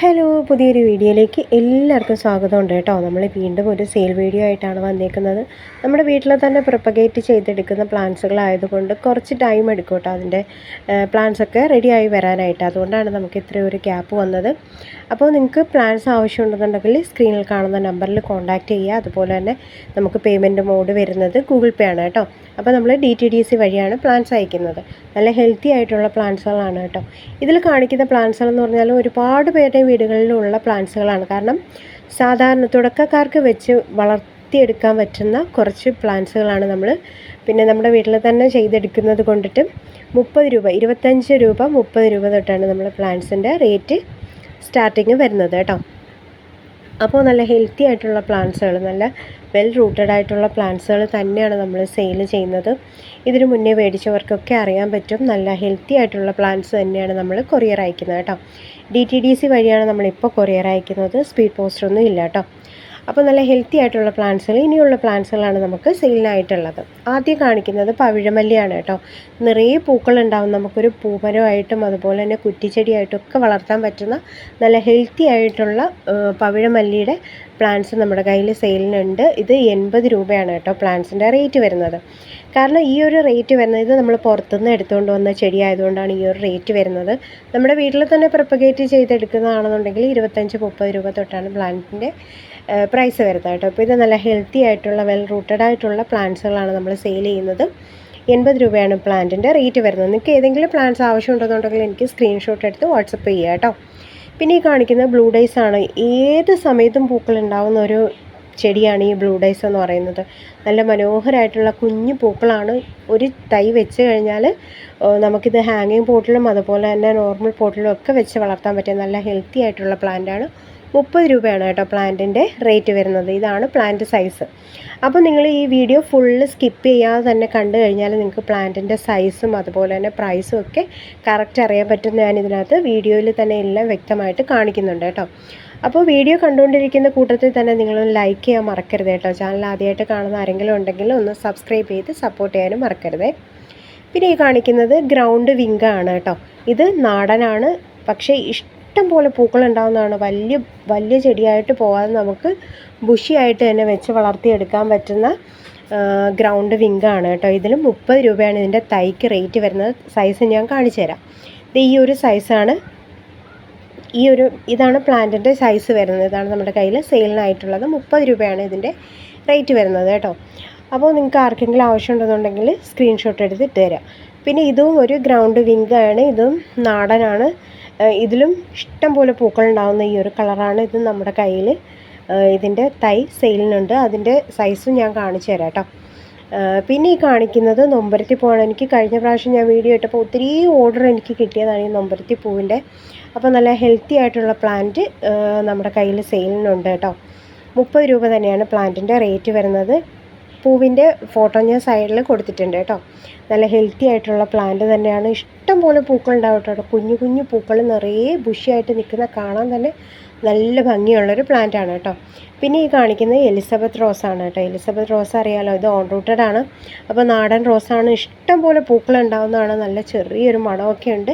Hello പുതിയൊരു വീഡിയോയിലേക്ക് എല്ലാവർക്കും സ്വാഗതം ഉണ്ട് കേട്ടോ. നമ്മൾ വീണ്ടും ഒരു സെയിൽ വീഡിയോ ആയിട്ടാണ് വന്നേക്കുന്നത്. നമ്മുടെ വീട്ടിൽ തന്നെ പ്രൊപ്പഗേറ്റ് ചെയ്തെടുക്കുന്ന പ്ലാന്റ്സുകളായതുകൊണ്ട് കുറച്ച് ടൈം എടുക്കും കേട്ടോ അതിന്റെ പ്ലാന്റ്സ് ഒക്കെ റെഡിയായി വരാനായിട്ട്. അതുകൊണ്ടാണ് നമുക്ക് ഇത്രയും ഒരു ഗ്യാപ്പ് വന്നത്. അപ്പോൾ നിങ്ങൾക്ക് പ്ലാന്റ്സ് ആവശ്യമുണ്ടെന്നുണ്ടെങ്കിൽ സ്ക്രീനിൽ കാണുന്ന നമ്പറിൽ കോൺടാക്റ്റ് ചെയ്യുക. അതുപോലെ തന്നെ നമുക്ക് പേയ്മെന്റ് മോഡ് വരുന്നത് ഗൂഗിൾ പേ ആണ് കേട്ടോ. അപ്പോൾ നമ്മൾ ഡി ടി ഡി സി വഴിയാണ് പ്ലാന്റ്സ് അയക്കുന്നത്. നല്ല ഹെൽത്തി ആയിട്ടുള്ള പ്ലാന്റ്സുകളാണ് കേട്ടോ. ഇതിൽ കാണിക്കുന്ന പ്ലാന്റ്സുകൾ എന്ന് പറഞ്ഞാൽ ഒരുപാട് പേരുടെ വീടുകളിലുള്ള പ്ലാന്റ്സുകളാണ്. കാരണം സാധാരണ തുടക്കക്കാർക്ക് വെച്ച് വളർത്തിയെടുക്കാൻ പറ്റുന്ന കുറച്ച് പ്ലാന്റ്സുകളാണ് നമ്മൾ പിന്നെ നമ്മുടെ വീട്ടിൽ തന്നെ ചെയ്തെടുക്കുന്നത് കൊണ്ടിട്ട് മുപ്പത് രൂപ ഇരുപത്തഞ്ച് രൂപ മുപ്പത് രൂപ തൊട്ടാണ് നമ്മൾ പ്ലാന്റ്സിന്റെ റേറ്റ് സ്റ്റാർട്ടിങ് വരുന്നത് കേട്ടോ. അപ്പോൾ നല്ല ഹെൽത്തി ആയിട്ടുള്ള പ്ലാന്റ്സുകൾ നല്ല വെൽ റൂട്ടഡ് ആയിട്ടുള്ള പ്ലാന്റ്സുകൾ തന്നെയാണ് നമ്മൾ സെയിൽ ചെയ്യുന്നത്. ഇതിനു മുന്നേ മേടിച്ചവർക്കൊക്കെ അറിയാൻ പറ്റും. നല്ല ഹെൽത്തി ആയിട്ടുള്ള പ്ലാന്റ്സ് തന്നെയാണ് നമ്മൾ കൊറിയർ അയക്കുന്നത് കേട്ടോ. ഡി ടി ഡി സി വഴിയാണ് നമ്മളിപ്പോൾ കൊറിയർ അയക്കുന്നത്. സ്പീഡ് പോസ്റ്റർ ഒന്നും ഇല്ല കേട്ടോ. അപ്പോൾ നല്ല ഹെൽത്തി ആയിട്ടുള്ള പ്ലാന്റ്സുകൾ ഇനിയുള്ള പ്ലാന്റ്സുകളാണ് നമുക്ക് സെയിലിനായിട്ടുള്ളത്. ആദ്യം കാണിക്കുന്നത് പവിഴമല്ലിയാണ് കേട്ടോ. നിറയെ പൂക്കളുണ്ടാവും. നമുക്കൊരു പൂമരമായിട്ടും അതുപോലെ തന്നെ കുറ്റിച്ചെടിയായിട്ടും ഒക്കെ വളർത്താൻ പറ്റുന്ന നല്ല ഹെൽത്തി ആയിട്ടുള്ള പവിഴമല്ലിയുടെ പ്ലാന്റ്സ് നമ്മുടെ കയ്യിൽ സെയിലിനുണ്ട്. ഇത് എൺപത് രൂപയാണ് കേട്ടോ പ്ലാന്റ്സിന്റെ റേറ്റ് വരുന്നത്. കാരണം ഈ ഒരു റേറ്റ് വരുന്നത് ഇത് നമ്മൾ പുറത്തുനിന്ന് എടുത്തുകൊണ്ട് വന്ന ചെടി ആയതുകൊണ്ടാണ് ഈ ഒരു റേറ്റ് വരുന്നത്. നമ്മുടെ വീട്ടിൽ തന്നെ പ്രൊപ്പഗേറ്റ് ചെയ്തെടുക്കുന്നതാണെന്നുണ്ടെങ്കിൽ ഇരുപത്തഞ്ച് മുപ്പത് രൂപ തൊട്ടാണ് പ്ലാന്റിന്റെ പ്രൈസ് വരുന്നത് കേട്ടോ. അപ്പോൾ ഇത് നല്ല ഹെൽത്തി ആയിട്ടുള്ള വെൽ റൂട്ടഡ് ആയിട്ടുള്ള പ്ലാന്റ്സുകളാണ് നമ്മൾ സെയിൽ ചെയ്യുന്നത്. എൺപത് രൂപയാണ് പ്ലാന്റിന്റെ റേറ്റ് വരുന്നത്. നിങ്ങൾക്ക് ഏതെങ്കിലും പ്ലാന്റ്സ് ആവശ്യമുണ്ടെന്നുണ്ടെങ്കിൽ എനിക്ക് സ്ക്രീൻഷോട്ട് എടുത്ത് വാട്സപ്പ് ചെയ്യുക കേട്ടോ. പിന്നെ ഈ കാണിക്കുന്ന ബ്ലൂ ഡേയ്സ് ആണ്. ഏത് സമയത്തും പൂക്കൾ ഉണ്ടാകുന്ന ഒരു ചെടിയാണ് ഈ ബ്ലൂ ഡൈസ് എന്ന് പറയുന്നത്. നല്ല മനോഹരമായിട്ടുള്ള കുഞ്ഞു പൂക്കളാണ് ഒരു തൈ വെച്ച് കഴിഞ്ഞാൽ നമുക്കിത് ഹാങ്ങിങ് പോട്ടിലും അതുപോലെ തന്നെ നോർമൽ പോട്ടിലും ഒക്കെ വെച്ച് വളർത്താൻ പറ്റിയ നല്ല ഹെൽത്തി ആയിട്ടുള്ള പ്ലാന്റാണ് മുപ്പത് രൂപയാണ് കേട്ടോ പ്ലാന്റിന്റെ റേറ്റ് വരുന്നത്. ഇതാണ് പ്ലാന്റ് സൈസ് അപ്പോൾ നിങ്ങൾ ഈ വീഡിയോ ഫുള്ള് സ്കിപ്പ് ചെയ്യാതെ തന്നെ കണ്ടു കഴിഞ്ഞാൽ നിങ്ങൾക്ക് പ്ലാന്റിന്റെ സൈസും അതുപോലെ തന്നെ പ്രൈസും ഒക്കെ കറക്റ്റ് അറിയാൻ പറ്റും. ഞാൻ ഇതിനകത്ത് വീഡിയോയിൽ തന്നെ എല്ലാം വ്യക്തമായിട്ട് കാണിക്കുന്നുണ്ട് കേട്ടോ. അപ്പോൾ വീഡിയോ കണ്ടുകൊണ്ടിരിക്കുന്ന കൂട്ടത്തിൽ തന്നെ നിങ്ങളൊന്ന് ലൈക്ക് ചെയ്യാൻ മറക്കരുത് കേട്ടോ. ചാനൽ ആദ്യമായിട്ട് കാണുന്ന ആരെങ്കിലും ഉണ്ടെങ്കിൽ ഒന്ന് സബ്സ്ക്രൈബ് ചെയ്ത് സപ്പോർട്ട് ചെയ്യാനും മറക്കരുത്. പിന്നെ ഈ കാണിക്കുന്നത് ഗ്രൗണ്ട് വിങ്കാണ് കേട്ടോ. ഇത് നാടനാണ്. പക്ഷേ ഇഷ്ടം പോലെ പൂക്കൾ ഉണ്ടാകുന്നതാണ് വലിയ വലിയ ചെടിയായിട്ട് പോകാതെ നമുക്ക് ബുഷിയായിട്ട് തന്നെ വെച്ച് വളർത്തിയെടുക്കാൻ പറ്റുന്ന ഗ്രൗണ്ട് വിങ്കാണ് കേട്ടോ. ഇതിൽ മുപ്പത് രൂപയാണ് ഇതിന്റെ തൈക്ക് റേറ്റ് വരുന്നത്. സൈസ് ഞാൻ കാണിച്ചു തരാം ഈ ഒരു സൈസാണ് ഈ ഒരു ഇതാണ് പ്ലാന്റിന്റെ സൈസ് വരുന്നത്. ഇതാണ് നമ്മുടെ കയ്യിൽ സെയിലിനായിട്ടുള്ളത്. മുപ്പത് രൂപയാണ് ഇതിന്റെ റേറ്റ് വരുന്നത് കേട്ടോ. അപ്പോൾ നിങ്ങൾക്ക് ആർക്കെങ്കിലും ആവശ്യം ഉണ്ടെന്നുണ്ടെങ്കിൽ സ്ക്രീൻഷോട്ട് എടുത്ത് ഇട്ട് തരാം. പിന്നെ ഇതും ഒരു ഗ്രൗണ്ട് വിങ്കാണ് ഇതും നാടനാണ്. ഇതിലും ഇഷ്ടം പോലെ പൂക്കളുണ്ടാകുന്ന ഈ ഒരു കളറാണ് ഇത് നമ്മുടെ കയ്യിൽ ഇതിന്റെ തൈ സെയിലിനുണ്ട്. അതിന്റെ സൈസും ഞാൻ കാണിച്ചു തരാം കേട്ടോ. പിന്നെ ഈ കാണിക്കുന്നത് നൊമ്പരത്തി പൂവാണ്. എനിക്ക് കഴിഞ്ഞ പ്രാവശ്യം ഞാൻ വീഡിയോ ഇട്ടപ്പോൾ ഒത്തിരി ഓർഡർ എനിക്ക് കിട്ടിയതാണ് ഈ നൊമ്പരത്തി പൂവിന്റെ. അപ്പോൾ നല്ല ഹെൽത്തി ആയിട്ടുള്ള പ്ലാന്റ് നമ്മുടെ കയ്യിൽ സെയിലിനുണ്ട് കേട്ടോ. മുപ്പത് രൂപ തന്നെയാണ് പ്ലാന്റിന്റെ റേറ്റ് വരുന്നത്. പൂവിന്റെ ഫോട്ടോ ഞാൻ സൈഡിൽ കൊടുത്തിട്ടുണ്ട് കേട്ടോ. നല്ല ഹെൽത്തി ആയിട്ടുള്ള പ്ലാന്റ് തന്നെയാണ്. ഇഷ്ടം പോലെ പൂക്കൾ ഉണ്ടാവും കേട്ടോ. കുഞ്ഞു കുഞ്ഞു പൂക്കൾ നിറയെ ബുഷിയായിട്ട് നിൽക്കുന്ന കാണാൻ തന്നെ നല്ല ഭംഗിയുള്ളൊരു പ്ലാന്റ് ആണ് കേട്ടോ. പിന്നെ ഈ കാണിക്കുന്നത് എലിസബത്ത് റോസാണ് കേട്ടോ. എലിസബത്ത് റോസ് അറിയാലോ ഇത് ഓൺ റൂട്ടഡ് ആണ്. അപ്പോൾ നാടൻ റോസാണ് ഇഷ്ടം പോലെ പൂക്കൾ ഉണ്ടാകുന്നതാണ് നല്ല ചെറിയൊരു മണമൊക്കെ ഉണ്ട്.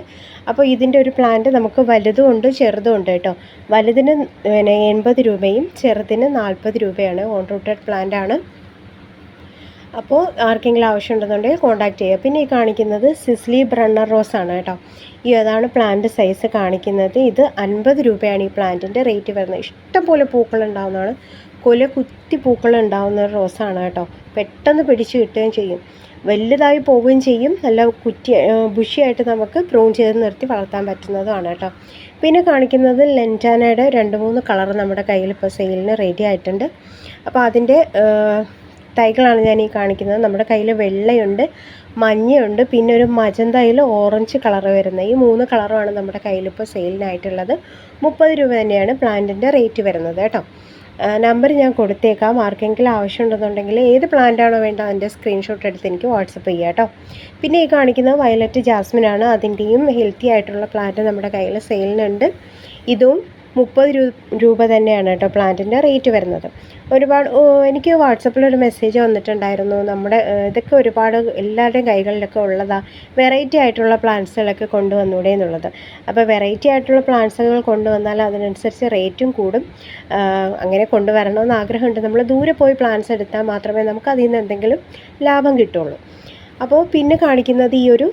അപ്പോൾ ഇതിന്റെ ഒരു പ്ലാന്റ് നമുക്ക് വലുതും ഉണ്ട് ചെറുതും ഉണ്ട് കേട്ടോ. വലുതിന് പിന്നെ എൺപത് രൂപയും ചെറുതിന് നാൽപ്പത് രൂപയാണ്. ഓൺ റൂട്ടഡ് പ്ലാന്റ് ആണ്. അപ്പോൾ ആർക്കെങ്കിലും ആവശ്യമുണ്ടെന്നുണ്ടെങ്കിൽ കോൺടാക്ട് ചെയ്യുക. പിന്നെ ഈ കാണിക്കുന്നത് സിസ്ലി ബ്രണ്ണർ റോസ് ആണ് കേട്ടോ. ഈ അതാണ് പ്ലാന്റ് സൈസ് കാണിക്കുന്നത്? ഇത് അൻപത് രൂപയാണ് ഈ പ്ലാന്റിന്റെ റേറ്റ് വരുന്നത്. ഇഷ്ടംപോലെ പൂക്കൾ ഉണ്ടാകുന്നതാണ് കൊല കുത്തി പൂക്കൾ ഉണ്ടാകുന്ന ഒരു റോസാണ് കേട്ടോ. പെട്ടെന്ന് പിടിച്ച് കിട്ടുകയും ചെയ്യും. വലുതായി പോവുകയും ചെയ്യും. നല്ല കുറ്റി ബുഷിയായിട്ട് നമുക്ക് പ്രൂൺ ചെയ്ത് നിർത്തി വളർത്താൻ പറ്റുന്നതുമാണ് കേട്ടോ. പിന്നെ കാണിക്കുന്നത് ലെന്റാനയുടെ രണ്ട് മൂന്ന് കളർ നമ്മുടെ കയ്യിൽ ഇപ്പോൾ സെയിലിന് റെഡി ആയിട്ടുണ്ട്. അപ്പോൾ അതിന്റെ തൈകളാണ് ഞാൻ ഈ കാണിക്കുന്നത്. നമ്മുടെ കയ്യിൽ വെള്ളയുണ്ട് മഞ്ഞയുണ്ട് പിന്നെ ഒരു മജന്തയിൽ ഓറഞ്ച് കളർ വരുന്ന ഈ മൂന്ന് കളറുമാണ് നമ്മുടെ കയ്യിൽ ഇപ്പോൾ സെയിലിനായിട്ടുള്ളത് മുപ്പത് രൂപ തന്നെയാണ് പ്ലാന്റിന്റെ റേറ്റ് വരുന്നത് കേട്ടോ. നമ്പർ ഞാൻ കൊടുത്തേക്കാം. ആർക്കെങ്കിലും ആവശ്യമുണ്ടെന്നുണ്ടെങ്കിൽ ഏത് പ്ലാന്റാണോ വേണ്ടത് അതിന്റെ സ്ക്രീൻഷോട്ട് എടുത്ത് എനിക്ക് വാട്സപ്പ് ചെയ്യാം കേട്ടോ. പിന്നെ ഈ കാണിക്കുന്നത് വയലറ്റ് ജാസ്മിനാണ് അതിന്റെയും ഹെൽത്തി ആയിട്ടുള്ള പ്ലാന്റ് നമ്മുടെ കയ്യിൽ സെയിലിനുണ്ട് ഇതും മുപ്പത് രൂപ തന്നെയാണ് കേട്ടോ പ്ലാന്റിന്റെ റേറ്റ് വരുന്നത്. ഒരുപാട് എനിക്ക് വാട്സപ്പിൽ ഒരു മെസ്സേജ് വന്നിട്ടുണ്ടായിരുന്നു. നമ്മുടെ ഇതൊക്കെ ഒരുപാട് എല്ലാവരുടെയും കൈകളിലൊക്കെ ഉള്ളതാണ് വെറൈറ്റി ആയിട്ടുള്ള പ്ലാന്റ്സുകളൊക്കെ കൊണ്ടുവന്നൂടെ എന്നുള്ളത്. അപ്പോൾ വെറൈറ്റി ആയിട്ടുള്ള പ്ലാന്റ്സുകൾ കൊണ്ടുവന്നാൽ അതിനനുസരിച്ച് റേറ്റും കൂടും. അങ്ങനെ കൊണ്ടുവരണമെന്ന് ആഗ്രഹമുണ്ട്. നമ്മൾ ദൂരെ പോയി പ്ലാന്റ്സ് എടുത്താൽ മാത്രമേ നമുക്ക് അതിൽ നിന്ന് എന്തെങ്കിലും ലാഭം കിട്ടുള്ളൂ. അപ്പോൾ പിന്നെ കാണിക്കുന്നത് ഈ ഒരു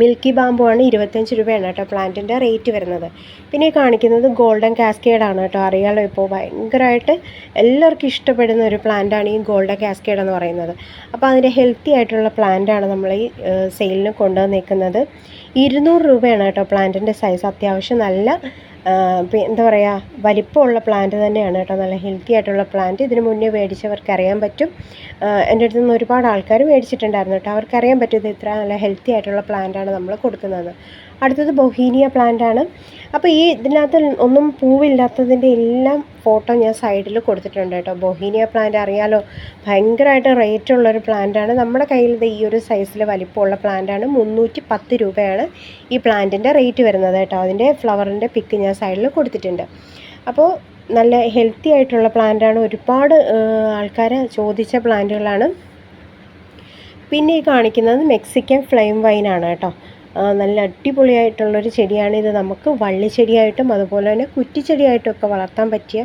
മിൽക്കി ബാമ്പു ആണ് ഇരുപത്തഞ്ച് രൂപയാണ് കേട്ടോ പ്ലാന്റിന്റെ റേറ്റ് വരുന്നത്. പിന്നെ കാണിക്കുന്നത് ഗോൾഡൻ കാസ്കേഡ് ആണ് കേട്ടോ. അറിയാലോ ഇപ്പോൾ ഭയങ്കരമായിട്ട് എല്ലാവർക്കും ഇഷ്ടപ്പെടുന്ന ഒരു പ്ലാന്റാണ് ഈ ഗോൾഡൻ കാസ്കേഡ് എന്ന് പറയുന്നത്. അപ്പോൾ അതിന്റെ ഹെൽത്തി ആയിട്ടുള്ള പ്ലാന്റാണ് നമ്മൾ ഈ സെയിലിന് കൊണ്ടുവന്നേക്കുന്നത്. ഇരുന്നൂറ് രൂപയാണ് കേട്ടോ പ്ലാന്റിന്റെ സൈസ്. അത്യാവശ്യം നല്ല എന്താ പറയുക വലിപ്പമുള്ള പ്ലാന്റ് തന്നെയാണ് കേട്ടോ. നല്ല ഹെൽത്തി ആയിട്ടുള്ള പ്ലാന്റ് ഇതിന് മുന്നേ മേടിച്ചവർക്ക് അറിയാൻ പറ്റും. എന്റെ അടുത്ത് നിന്ന് ഒരുപാട് ആൾക്കാർ മേടിച്ചിട്ടുണ്ടായിരുന്നു കേട്ടോ. അവർക്കറിയാൻ പറ്റും ഇത് ഇത്ര നല്ല ഹെൽത്തി ആയിട്ടുള്ള പ്ലാന്റാണ് നമ്മൾ കൊടുക്കുന്നത്. അടുത്തത് ബൊഹീനിയ പ്ലാന്റ് ആണ്. അപ്പോൾ ഈ ഇതിനകത്ത് ഒന്നും പൂവില്ലാത്തതിന്റെ എല്ലാം ഫോട്ടോ ഞാൻ സൈഡിൽ കൊടുത്തിട്ടുണ്ട് കേട്ടോ. ബൊഹീനിയ പ്ലാന്റ് അറിയാലോ ഭയങ്കരമായിട്ട് റേറ്റ് ഉള്ളൊരു പ്ലാന്റാണ് നമ്മുടെ കയ്യിൽ ഈ ഒരു സൈസിൽ വലിപ്പമുള്ള പ്ലാന്റാണ് മുന്നൂറ്റി പത്ത് രൂപയാണ് ഈ പ്ലാന്റിന്റെ റേറ്റ് വരുന്നത് കേട്ടോ. അതിന്റെ ഫ്ലവറിന്റെ പിക്ക് ഞാൻ സൈഡിൽ കൊടുത്തിട്ടുണ്ട്. അപ്പോൾ നല്ല ഹെൽത്തി ആയിട്ടുള്ള പ്ലാന്റാണ് ഒരുപാട് ആൾക്കാർ ചോദിച്ച പ്ലാന്റുകളാണ് പിന്നെ ഈ കാണിക്കുന്നത് മെക്സിക്കൻ ഫ്ലെയിം വൈനാണ് കേട്ടോ. നല്ല അടിപൊളിയായിട്ടുള്ളൊരു ചെടിയാണ് ഇത് നമുക്ക് വള്ളിച്ചെടിയായിട്ടും അതുപോലെ തന്നെ കുറ്റിച്ചെടിയായിട്ടൊക്കെ വളർത്താൻ പറ്റിയ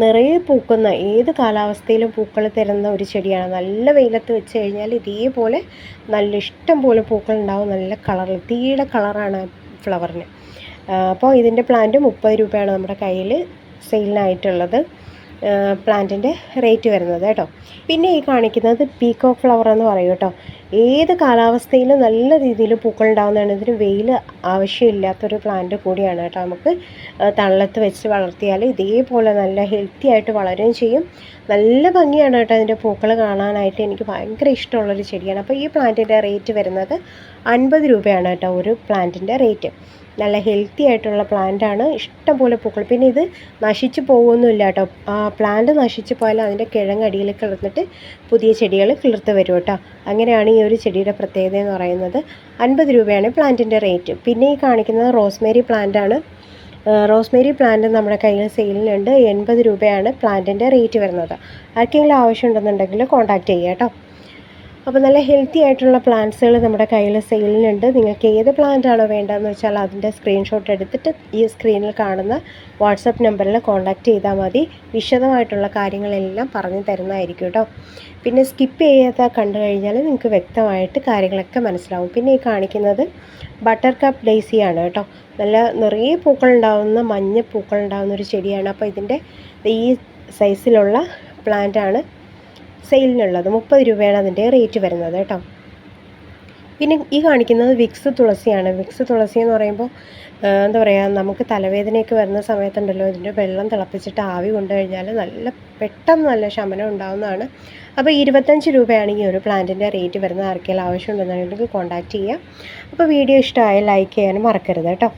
നിറയെ പൂക്കുന്ന ഏത് കാലാവസ്ഥയിലും പൂക്കൾ തരുന്ന ഒരു ചെടിയാണ്. നല്ല വെയിലത്ത് വെച്ച് കഴിഞ്ഞാൽ ഇതേപോലെ നല്ല ഇഷ്ടം പോലെ പൂക്കൾ ഉണ്ടാവും. നല്ല കളറിൽ തീയുടെ കളറാണ് ഫ്ലവറിന്. അപ്പോൾ ഇതിന്റെ പ്ലാന്റ് മുപ്പത് രൂപയാണ് നമ്മുടെ കയ്യിൽ സെയിലിനായിട്ടുള്ളത്. പ്ലാന്റിന്റെ റേറ്റ് വരുന്നത് കേട്ടോ. പിന്നെ ഈ കാണിക്കുന്നത് പീക്കോക്ക് ഫ്ലവർ എന്ന് പറയും കേട്ടോ. ഏത് കാലാവസ്ഥയിലും നല്ല രീതിയിൽ പൂക്കൾ ഉണ്ടാകുന്നതാണ് ഇതിന് വെയിൽ ആവശ്യമില്ലാത്തൊരു പ്ലാന്റ് കൂടിയാണ് കേട്ടോ. നമുക്ക് തള്ളത്ത് വെച്ച് വളർത്തിയാൽ ഇതേപോലെ നല്ല ഹെൽത്തി ആയിട്ട് വളരുകയും ചെയ്യും. നല്ല ഭംഗിയാണ് കേട്ടോ അതിന്റെ പൂക്കൾ കാണാനായിട്ട്. എനിക്ക് ഭയങ്കര ഇഷ്ടമുള്ളൊരു ചെടിയാണ്. അപ്പോൾ ഈ പ്ലാന്റിന്റെ റേറ്റ് വരുന്നത് അൻപത് രൂപയാണ് കേട്ടോ ഒരു പ്ലാന്റിന്റെ റേറ്റ് നല്ല ഹെൽത്തി ആയിട്ടുള്ള പ്ലാന്റാണ് ഇഷ്ടംപോലെ പൂക്കൾ. പിന്നെ ഇത് നശിച്ചു പോകുമൊന്നുമില്ല കേട്ടോ. പ്ലാന്റ് നശിച്ചു പോയാൽ അതിന്റെ കിഴങ്ങടിയിൽ കിളർന്നിട്ട് പുതിയ ചെടികൾ കിളിർത്ത് വരും കേട്ടോ. അങ്ങനെയാണ് ഈ ഒരു ചെടിയുടെ പ്രത്യേകത എന്ന് പറയുന്നത് അൻപത് രൂപയാണ് പ്ലാന്റിന്റെ റേറ്റ്. പിന്നെ ഈ കാണിക്കുന്നത് റോസ്മേരി പ്ലാന്റ് ആണ്. റോസ്മേരി പ്ലാന്റ് നമ്മുടെ കയ്യിൽ സെയിലിനുണ്ട് എൺപത് രൂപയാണ് പ്ലാന്റിന്റെ റേറ്റ് വരുന്നത്. ആർക്കെങ്കിലും ആവശ്യമുണ്ടെന്നുണ്ടെങ്കിൽ കോൺടാക്റ്റ് ചെയ്യാം കേട്ടോ. അപ്പോൾ നല്ല ഹെൽത്തി ആയിട്ടുള്ള പ്ലാന്റ്സുകൾ നമ്മുടെ കയ്യിൽ സെയിലിനുണ്ട് നിങ്ങൾക്ക് ഏത് പ്ലാന്റ് ആണോ വേണ്ടതെന്ന് വെച്ചാൽ അതിന്റെ സ്ക്രീൻഷോട്ട് എടുത്തിട്ട് ഈ സ്ക്രീനിൽ കാണുന്ന വാട്സപ്പ് നമ്പറിൽ കോൺടാക്റ്റ് ചെയ്താൽ മതി. വിശദമായിട്ടുള്ള കാര്യങ്ങളെല്ലാം പറഞ്ഞു തരുന്നതായിരിക്കും കേട്ടോ പിന്നെ സ്കിപ്പ് ചെയ്യാത്ത കണ്ടു കഴിഞ്ഞാൽ നിങ്ങൾക്ക് വ്യക്തമായിട്ട് കാര്യങ്ങളൊക്കെ മനസ്സിലാവും. പിന്നെ ഈ കാണിക്കുന്നത് ബട്ടർ കപ്പ് ഡേസിയാണ് കേട്ടോ നല്ല നിറയെ പൂക്കൾ ഉണ്ടാകുന്ന മഞ്ഞ പൂക്കൾ ഉണ്ടാകുന്ന ഒരു ചെടിയാണ്. അപ്പോൾ ഇതിന്റെ ഈ സൈസിലുള്ള പ്ലാന്റാണ് സെയിലിനുള്ളത് മുപ്പത് രൂപയാണ് അതിന്റെ റേറ്റ് വരുന്നത് കേട്ടോ. പിന്നെ ഈ കാണിക്കുന്നത് വിക്സ് തുളസിയാണ്. വിക്സ് തുളസി എന്ന് പറയുമ്പോൾ എന്താ പറയുക നമുക്ക് തലവേദനയൊക്കെ വരുന്ന സമയത്തുണ്ടല്ലോ ഇതിന്റെ വെള്ളം തിളപ്പിച്ചിട്ട് ആവി കൊണ്ടു കഴിഞ്ഞാൽ നല്ല പെട്ടെന്ന് നല്ല ശമനം ഉണ്ടാവുന്നതാണ്. അപ്പോൾ ഇരുപത്തഞ്ച് രൂപയാണ് ഈ ഒരു പ്ലാന്റിന്റെ റേറ്റ് വരുന്നത്. ആർക്കെങ്കിലും ആവശ്യമുണ്ടെന്നുണ്ടെങ്കിൽ കോൺടാക്റ്റ് ചെയ്യുക അപ്പോൾ വീഡിയോ ഇഷ്ടമായ ലൈക്ക് ചെയ്യാനും മറക്കരുത് കേട്ടോ.